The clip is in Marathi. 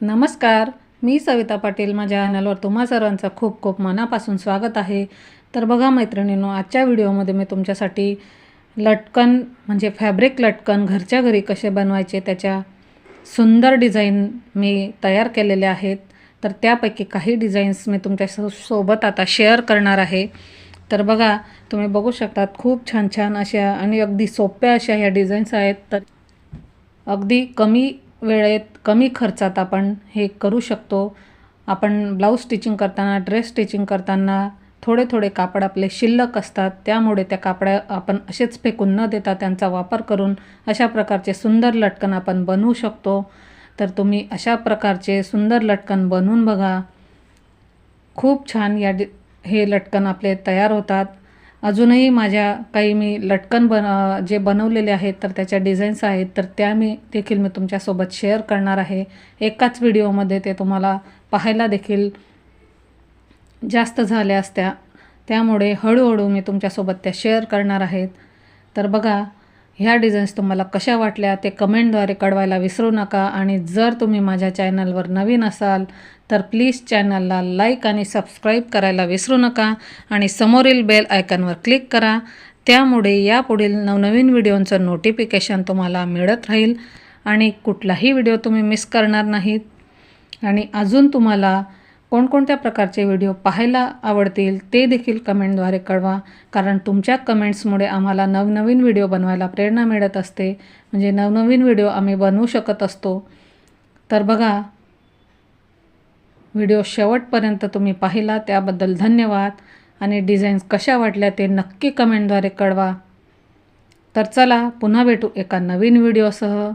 नमस्कार मी सविता पाटील. माझ्या चॅनलवर तुम्हा सर्वांचं खूप खूप मनापासून स्वागत आहे. तर बघा मैत्रिणींनो आजच्या व्हिडिओमध्ये मी तुमच्यासाठी लटकन म्हणजे फॅब्रिक लटकन घरच्या घरी कसे बनवायचे त्याच्या सुंदर डिझाईन मी तयार केलेले आहेत. तर त्यापैकी काही डिझाईन्स मी तुमच्या सो- सोबत आता शेअर करणार आहे. तर बघा तुम्ही बघू शकतात खूप छान छान अशा आणि अगदी सोप्या अशा ह्या डिझाईन्स आहेत. तर अगदी कमी वेळेत कमी खर्चात आपण हे करू शकतो. आपण ब्लाऊज स्टिचिंग करताना ड्रेस स्टिचिंग करताना थोडे थोडे कापड आपले शिल्लक असतात. त्यामुळे त्या कापड्या आपण असेच फेकून न देता त्यांचा वापर करून अशा प्रकारचे सुंदर लटकन आपण बनवू शकतो. तर तुम्ही अशा प्रकारचे सुंदर लटकन बनवून बघा. खूप छान या हे लटकन आपले तयार होतात. अजूनही माझ्या काही मी लटकन बन जे बनवलेले आहेत तर त्याच्या डिझाईन्स आहेत तर त्या मी देखील मी तुमच्यासोबत शेअर करणार आहे. एकाच व्हिडिओमध्ये ते तुम्हाला पाहायला देखील जास्त झाल्या असत्या. त्यामुळे हळूहळू मी तुमच्यासोबत त्या शेअर करणार आहेत. तर बघा ह्या डिझाईन्स तुम्हाला कशा वाटल्या ते कमेंटद्वारे कळवायला विसरू नका. आणि जर तुम्ही माझ्या चॅनलवर नवीन असाल तर प्लीज चॅनलला लाईक आणि सबस्क्राईब करायला विसरू नका. आणि समोरील बेल आयकॉनवर क्लिक करा. त्यामुळे यापुढील नवनवीन व्हिडिओंचं नोटिफिकेशन तुम्हाला मिळत राहील. आणि कुठलाही व्हिडिओ तुम्ही मिस करणार नाहीत. आणि अजून तुम्हाला कोणकोणत्या प्रकारचे व्हिडिओ पाहायला आवडतील ते देखील कमेंटद्वारे कळवा. कारण तुमच्या कमेंट्समुळे आम्हाला नवनवीन व्हिडिओ बनवायला प्रेरणा मिळत असते. म्हणजे नवनवीन व्हिडिओ आम्ही बनवू शकत असतो. तर बघा व्हिडिओ शेवटपर्यंत तुम्ही पाहिला त्याबद्दल धन्यवाद. आणि डिझाईन्स कशा वाटल्या ते नक्की कमेंटद्वारे कळवा. तर चला पुन्हा भेटू एका नवीन व्हिडिओसह.